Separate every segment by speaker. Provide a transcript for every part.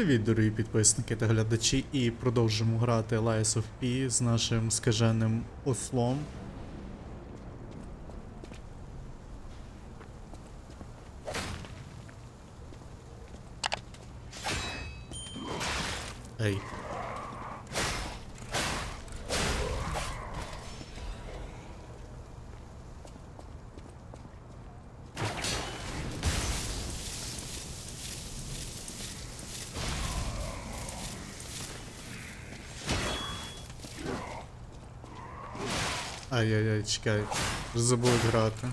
Speaker 1: Привіт, дорогі підписники та глядачі, і продовжимо грати Lies of P з нашим скаженим ослом. Чекай. Забув грати.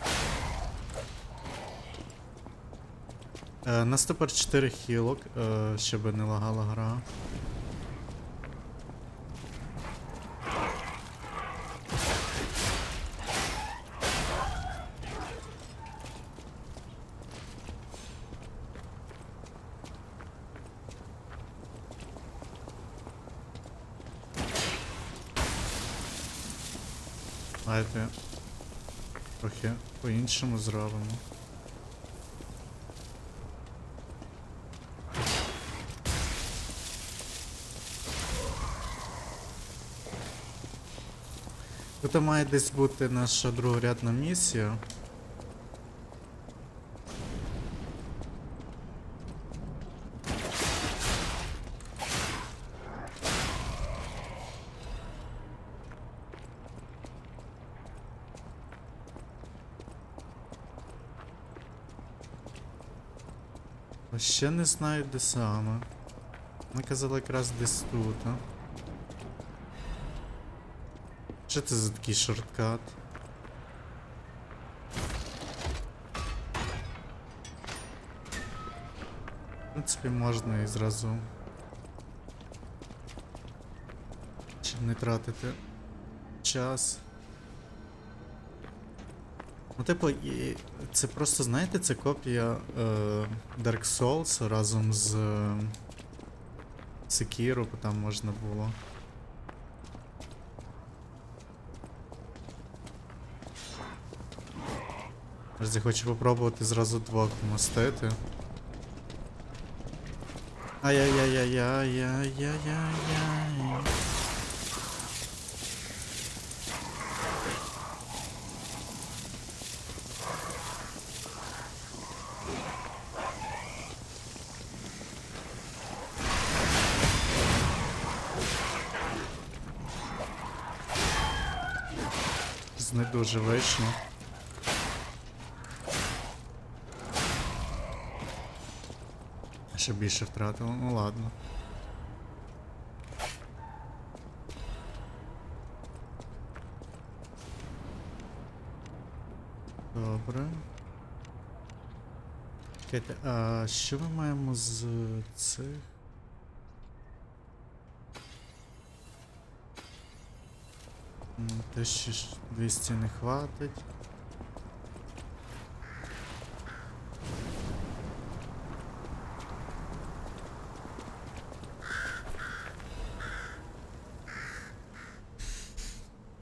Speaker 1: Е, нас тепер 4 хілок, е, щоб не лагала гра. Давайте трохи по-іншому зробимо. Тут має десь бути наша другорядна місія. А Ще не знаю де саме. Ми казали якраз десь тут, а? Що це за такий шорткат? В принципі, можна і зразу. Щоб не тратити час. Типу, і це просто, знаєте, це копія е, Dark Souls разом з е, Sekiro, бо там можна було. Ось я хочу попробувати зразу двох вмостити. Ай-яй-яй-яй-яй-яй-яй-яй. Не вийшло. Ще більше втратило, ну ладно. Добре. Чекайте, а що ми маємо з цих? М, 1200 не хватить.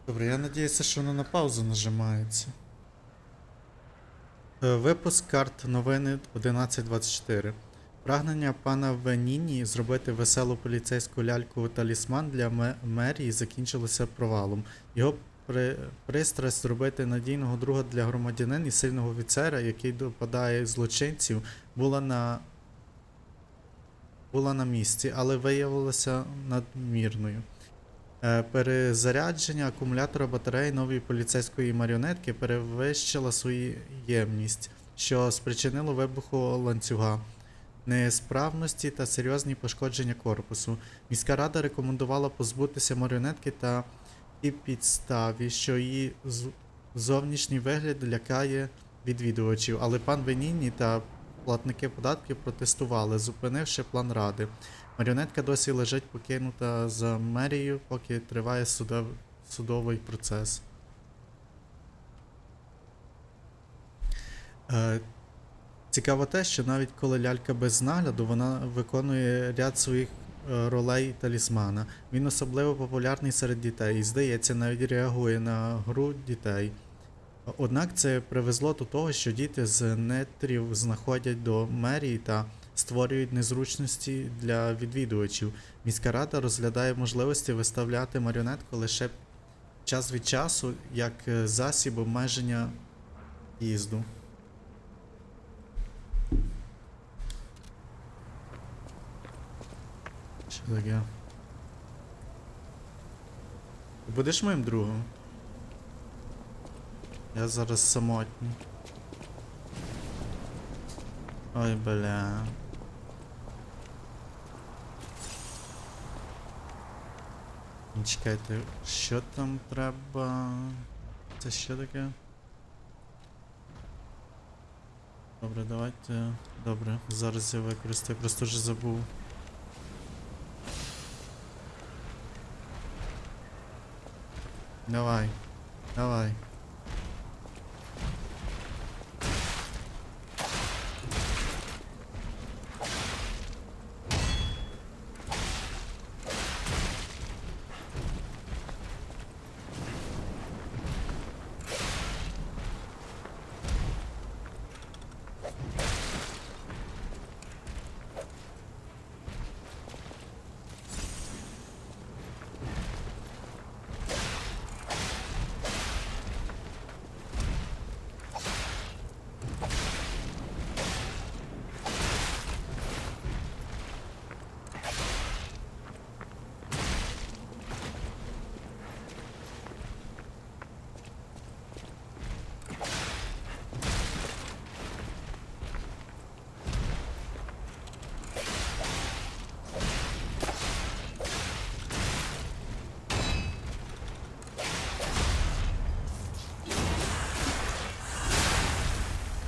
Speaker 1: Добре, я надіюся, що воно на паузу нажимається. Е, Випуск карт новини 1124. Прагнення пана Веніні зробити веселу поліцейську ляльку талісман для мерії закінчилося провалом. Його при... пристрасть зробити надійного друга для громадянин і сильного офіцера, який допадає злочинців, була на була на місці, але виявилася надмірною. Е, Перезарядження акумулятора батареї нової поліцейської маріонетки перевищило свою ємність, що спричинило вибуху ланцюга, несправності та серйозні пошкодження корпусу. Міська рада рекомендувала позбутися маріонетки та і підставі, що її зовнішній вигляд лякає відвідувачів, але пан Веніні та платники податків протестували, зупинивши план ради. Маріонетка досі лежить покинута за мерією, поки триває судов... судовий процес. Цікаво те, що навіть коли лялька без нагляду, вона виконує ряд своїх е, ролей талісмана. Він особливо популярний серед дітей і, здається, навіть реагує на гру дітей. Однак це привезло до того, що діти з нетрів знаходять до мерії та створюють незручності для відвідувачів. Міська рада розглядає можливості виставляти маріонетку лише час від часу як е, засіб обмеження їзду. Що таке? Будеш моїм другом? Я зараз самотній. Ой, бля. Чекайте, що там треба? Це що таке? Добре, давайте. Добре, зараз я використаю, просто вже забув. Давай, давай.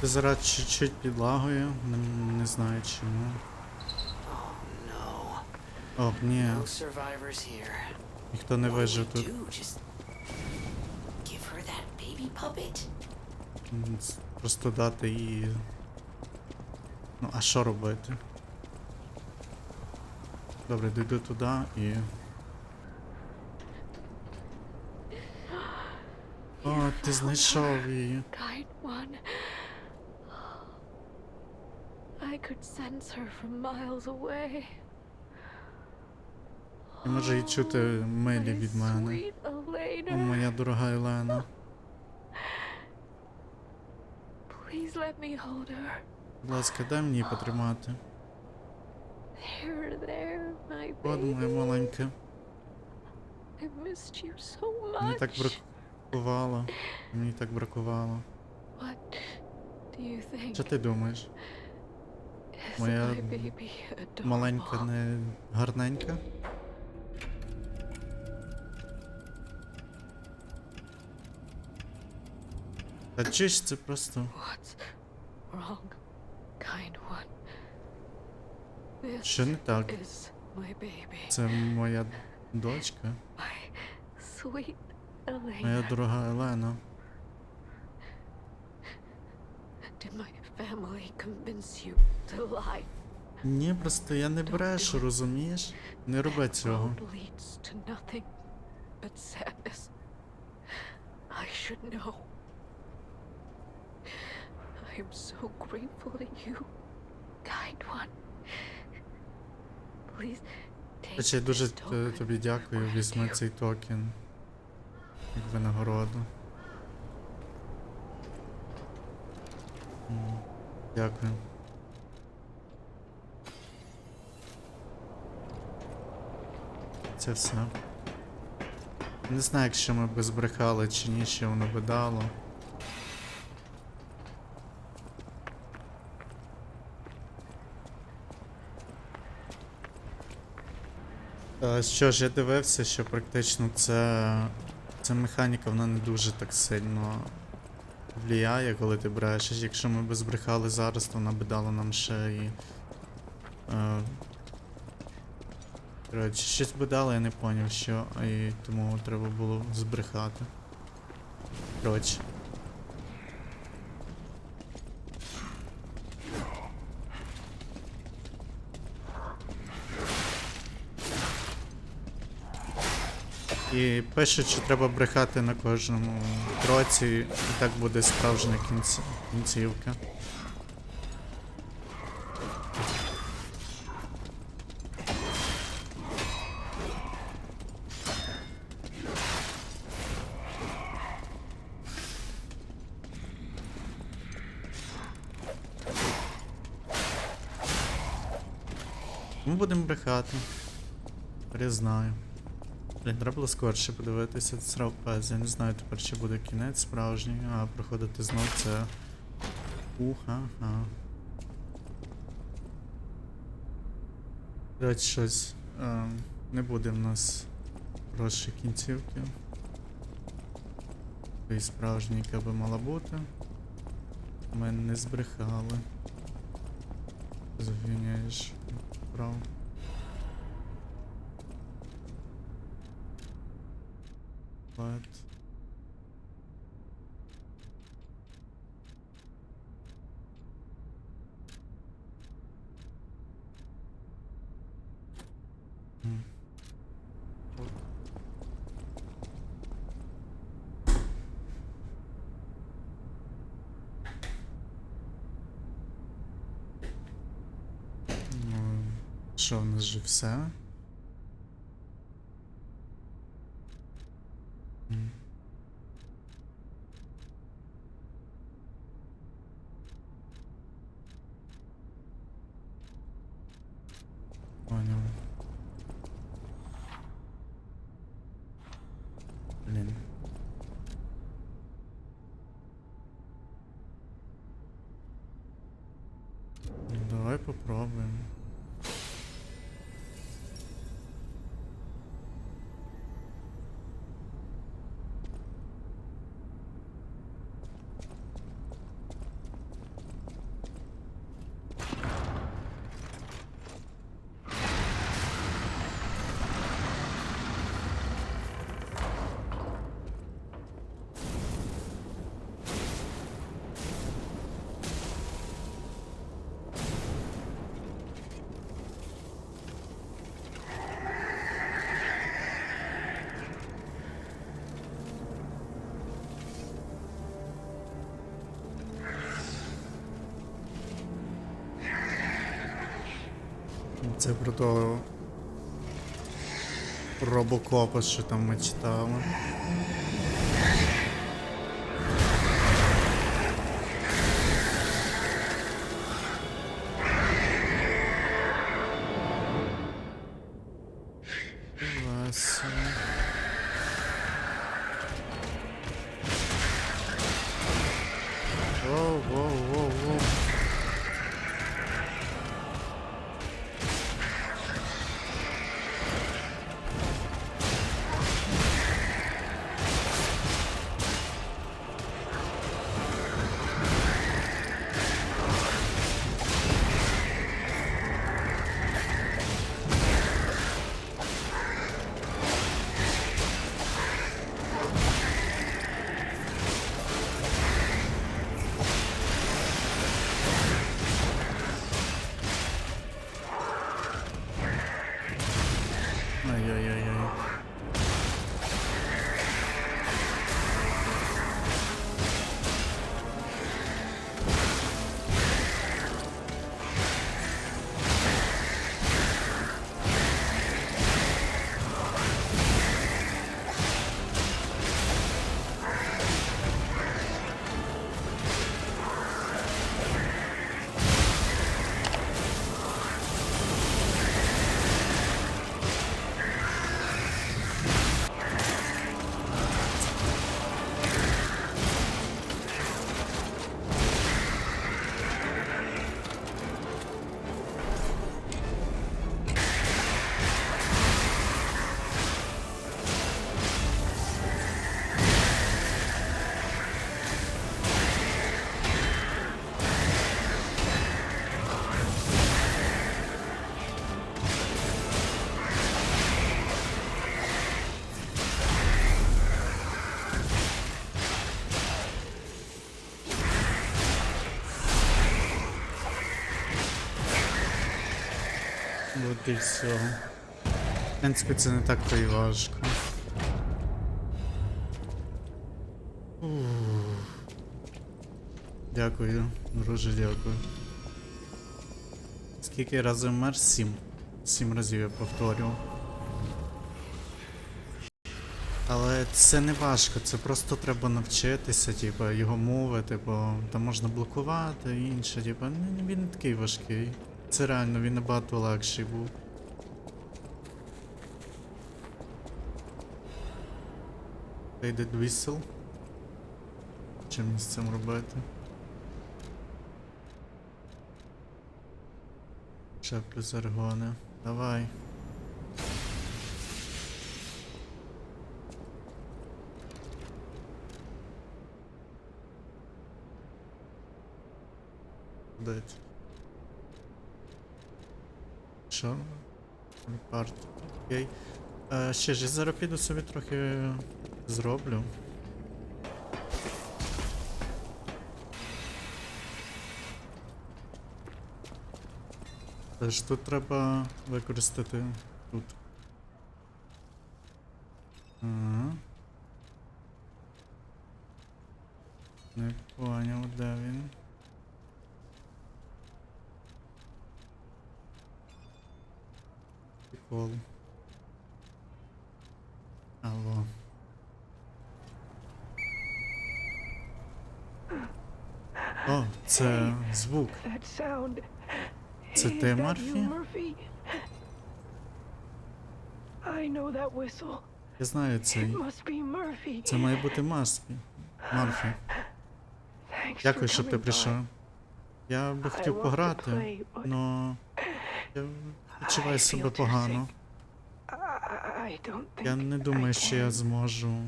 Speaker 1: Ти зараз чуть-чуть підлагою, не, не знаю чому.
Speaker 2: No,
Speaker 1: Ох, ні, ніхто не вижив тут. Просто дати її. Ну, а що робити? Добре, дійду туди і. О, ти знайшов її.
Speaker 3: Kind one. I could sense her from miles away.
Speaker 1: Можу її чути милі від мене. О, моя дорога Елена.
Speaker 3: Please let me hold her.
Speaker 1: Будь ласка, дай мені її потримати.
Speaker 3: There, there, my
Speaker 1: От.
Speaker 3: I missed you so
Speaker 1: Мені так бракувало. Мені так бракувало.
Speaker 3: What do you think?
Speaker 1: Що ти думаєш? Моя Маленька не гарненька? Та чиш це просто. Що не так? Це моя дочка, моя дорога Елена.
Speaker 3: Did my family convince you?
Speaker 1: Ні, просто я не брешу, розумієш? Не роби цього.
Speaker 3: I am so grateful to you, kind one. Please take
Speaker 1: я дуже тобі дякую, візьми цей токен. Як винагороду. Дякую. Це все. Не знаю, якщо ми би збрехали чи ні, що воно би дало. Е, Що ж, я дивився, що практично це. Ця механіка вона не дуже так сильно влияє, коли ти брешеш. Якщо ми б збрехали зараз, то вона би дала нам ще і. Е, коротше, щось би дало, я не поняв, що, і тому треба було збрехати. Коротше. І пишуть, що треба брехати на кожному кроці, і так буде справжня кінці... кінцівка. Ми брехати. Признаю. Блін, треба було скорше подивитися, це срав. Я не знаю тепер, чи буде кінець справжній, а проходити знов це. Уха-ха. Блять, щось. Е, не буде в нас хорошої кінцівки. Тої справжній, яка би мала бути. Ми не збрехали. Звільняєш прав. Ну, що в нас же все? Ну, Це про того робокопа, що там ми читали. От і все. В принципі, це не так то і важко. Дякую, друже, дякую. Скільки разів мер? Сім. Сім разів я повторював. Але це не важко, це просто треба навчитися, типу, його мовити, бо там можна блокувати і інше, типу, ну, він не такий важкий. Це реально, він набагато легший був. Та йде двісел. Що мені з цим робити? Ще плюс аргони. Давай. Дать. Що? Репарт. Окей. Е, ще ж я зараз піду собі трохи зроблю. Тож тут треба використати тут. Ага. Не поняв, де він. Прикол. Алло. О, це звук. Це ти, Марфі? Я знаю цей. Це має бути Марфі. Марфі. Дякую, що ти прийшов. Я би хотів пограти, но я відчуваю себе погано. Я не думаю, що я зможу.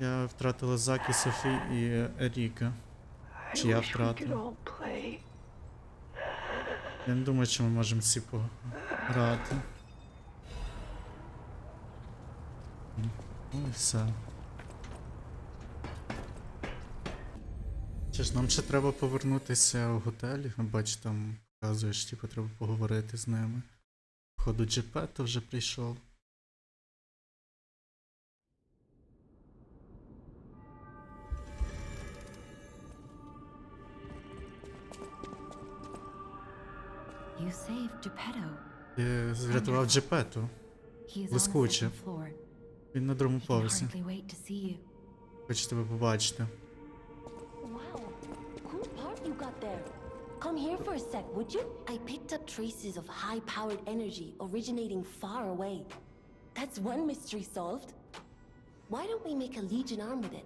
Speaker 1: Я втратила Закі, Софі і Еріка. Чи я
Speaker 3: play.
Speaker 1: Я не думаю, що ми можемо всі пограти. Ну і все. Чи ж нам ще треба повернутися в готель? Бач, там показуєш, типу, треба поговорити з ними. Походу, Джепето вже прийшов.
Speaker 2: You saved Geppetto.
Speaker 1: Ти врятував Джепету.
Speaker 2: He is on the
Speaker 1: Блискуче.
Speaker 2: second floor.
Speaker 1: Він на другому
Speaker 2: He can
Speaker 1: поверсі.
Speaker 2: hardly wait to see you.
Speaker 1: Хочу тебе побачити.
Speaker 4: Wow, cool part you got there. Come here for a sec, would you? I picked up traces of high powered energy originating far away. That's one mystery solved. Why don't we make a Legion arm with it?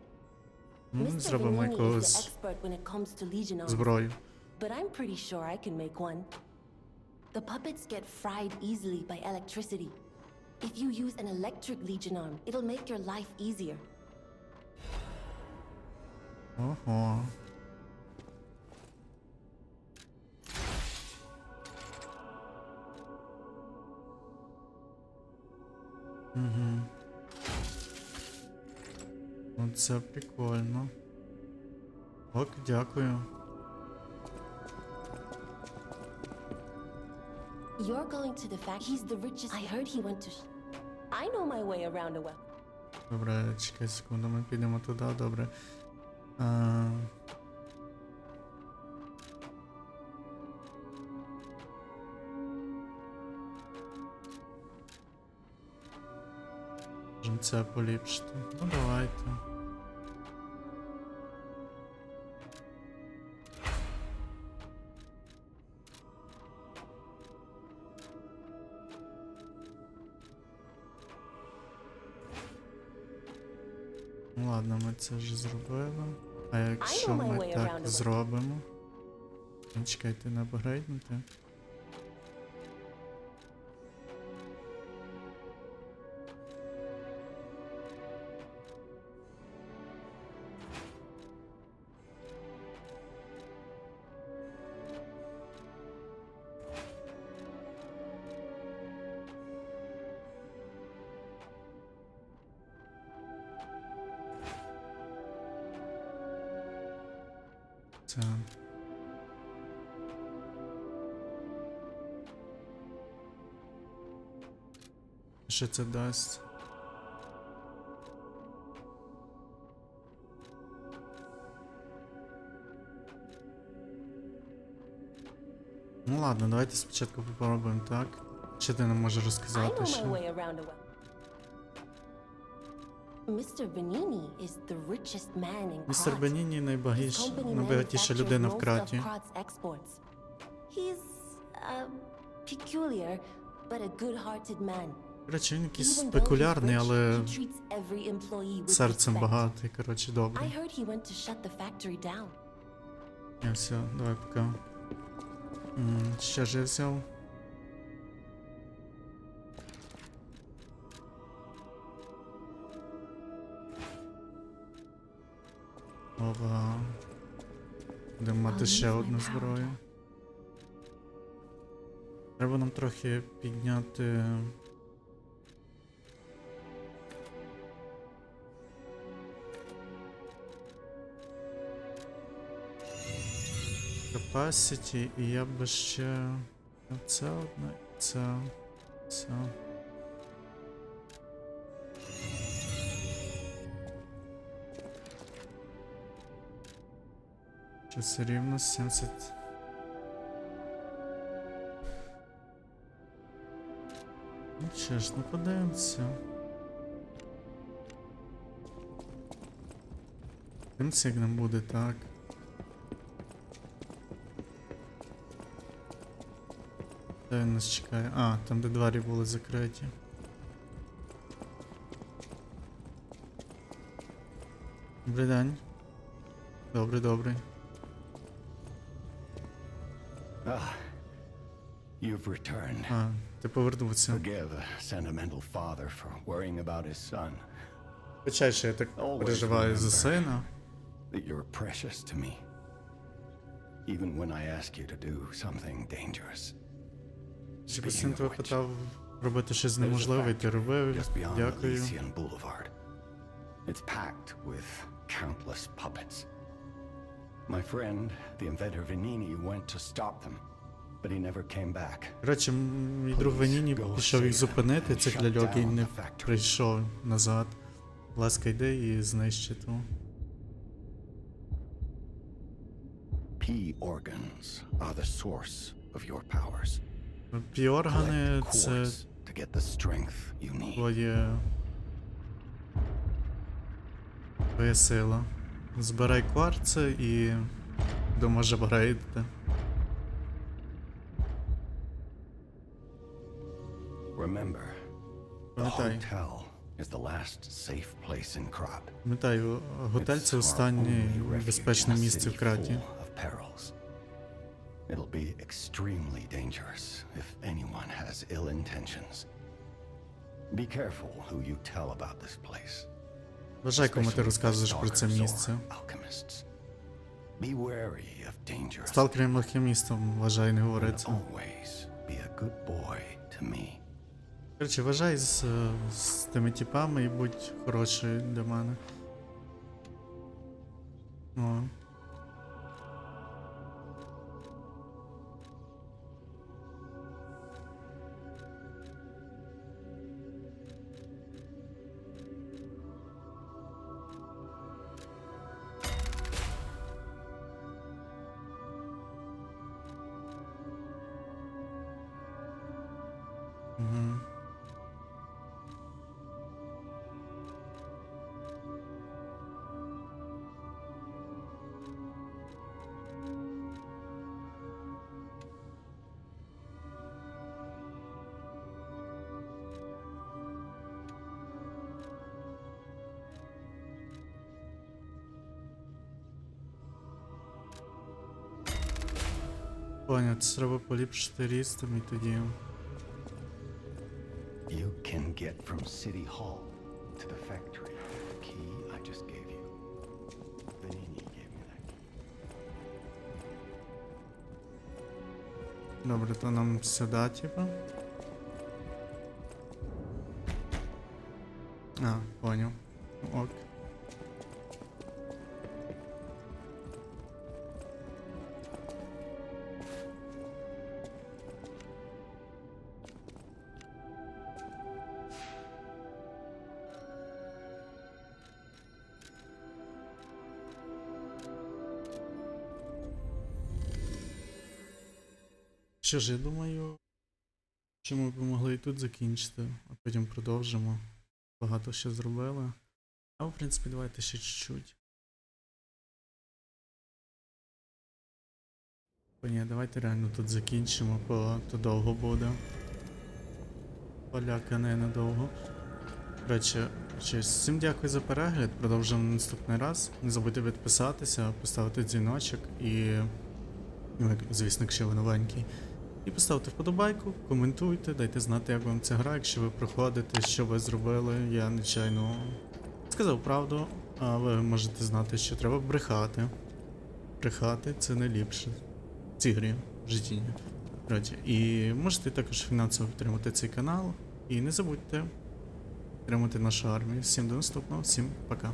Speaker 1: Ну,
Speaker 4: Mr.
Speaker 1: зробимо
Speaker 4: Vanini is the
Speaker 1: якогось
Speaker 4: expert when it comes to Legion arms,
Speaker 1: зброю.
Speaker 4: but I'm pretty sure I can make one. The puppets get fried easily by electricity. If you use an electric Legion arm, it'll make your life easier.
Speaker 1: Ого. Угу. Ну це прикольно. Ок, дякую.
Speaker 4: You're going to the fact he's the richest. I heard he went to. Sh- I know my way around a well.
Speaker 1: Добре, чекай секунду, ми підемо туди, добре. А... Можемо це поліпшити. Ну давайте. Ладно, ми це вже зробили. А якщо ми так зробимо. Ну, Чекайте, не апгрейднути. Це. Що це дасть? Ну ладно, давайте спочатку попробуємо так. Чи ти нам можеш
Speaker 4: I
Speaker 1: розказати, що? Містер. Беніні
Speaker 4: company
Speaker 1: найбагатіша людина в краті.
Speaker 4: Krat's exports. He's uh, peculiar, but a good-hearted man.
Speaker 1: Коротше, він якийсь спекулярний, але серцем багатий. Коротше,
Speaker 4: I
Speaker 1: добрий.
Speaker 4: heard he went to shut the factory down.
Speaker 1: Я все, давай пока. Ще ж я взяв. Ова. Будемо мати ще одну зброю. Треба нам трохи підняти. Capacity, і я би ще. Це одне, це. Це. Чи все рівно 70. Ну що ж, ну подивимося. Дивимося, як нам буде так. Де він нас чекає? А, там де двері були закриті. Добрий день. Добрий, добрий.
Speaker 5: you've returned.
Speaker 1: А, ти повернувся.
Speaker 5: Forgive a sentimental father for worrying about his son.
Speaker 1: Вибачай, що я так переживаю за сина.
Speaker 5: That you're precious to me. Even when I ask you to do something dangerous.
Speaker 1: Чи
Speaker 5: Speaking
Speaker 1: син
Speaker 5: of
Speaker 1: тебе
Speaker 5: which,
Speaker 1: питав робити щось
Speaker 5: there's a
Speaker 1: неможливе, і ти
Speaker 5: factory
Speaker 1: робив.
Speaker 5: just beyond
Speaker 1: Дякую.
Speaker 5: Elysian Boulevard. It's packed with countless puppets. My friend, the inventor Vanini, went to stop them,
Speaker 1: Коротше, мій друг Веніні пішов їх зупинити, цих ляльок, і не прийшов назад. Будь ласка, йди і знищи ту.
Speaker 5: P organs are the source of your powers.
Speaker 1: Піоргани це
Speaker 5: quartz to get the strength you need.
Speaker 1: твоє. Твоя сила. Збирай кварци і доможе апгрейдити.
Speaker 5: Remember, the
Speaker 1: Пам'ятай,
Speaker 5: hotel is the last safe place in Krat.
Speaker 1: пам'ятаю, готель
Speaker 5: It's
Speaker 1: це
Speaker 5: our
Speaker 1: останнє
Speaker 5: only refuge
Speaker 1: безпечне
Speaker 5: in a
Speaker 1: місце в
Speaker 5: city
Speaker 1: краті.
Speaker 5: full of perils. It'll be extremely dangerous if anyone has ill intentions. Be careful who you tell about this place.
Speaker 1: Вважай, кому ти
Speaker 5: especially
Speaker 1: розказуєш про це
Speaker 5: stalkers or
Speaker 1: місце.
Speaker 5: alchemists. Be wary of danger.
Speaker 1: Сталкером алхімістом, вважай, не говори
Speaker 5: And
Speaker 1: це.
Speaker 5: always be a good boy to me.
Speaker 1: Коротше, вважай з, з тими типами і будь хорошою для мене. О. Поняв, це треба поліпшити рістом і тоді.
Speaker 5: You can get from City Hall to the factory. The key I just gave you. Vanini gave me that key.
Speaker 1: Добре, то нам сюди, типа. А, поняв. Ок. Що ж, я думаю, що ми б могли і тут закінчити, а потім продовжимо. Багато ще зробили. А в принципі, давайте ще чуть-чуть. Ні, давайте реально тут закінчимо, бо то довго буде. Поляка не надовго. Коротше, всім дякую за перегляд. Продовжимо наступний раз. Не забудьте підписатися, поставити дзвіночок і. Ну, звісно, якщо ви новенький. І поставте вподобайку, коментуйте, дайте знати, як вам ця гра, якщо ви проходите, що ви зробили. Я нечайно сказав правду, а ви можете знати, що треба брехати. Брехати це найліпше в цій грі в житті. І можете також фінансово підтримати цей канал. І не забудьте підтримати нашу армію. Всім до наступного, всім пока.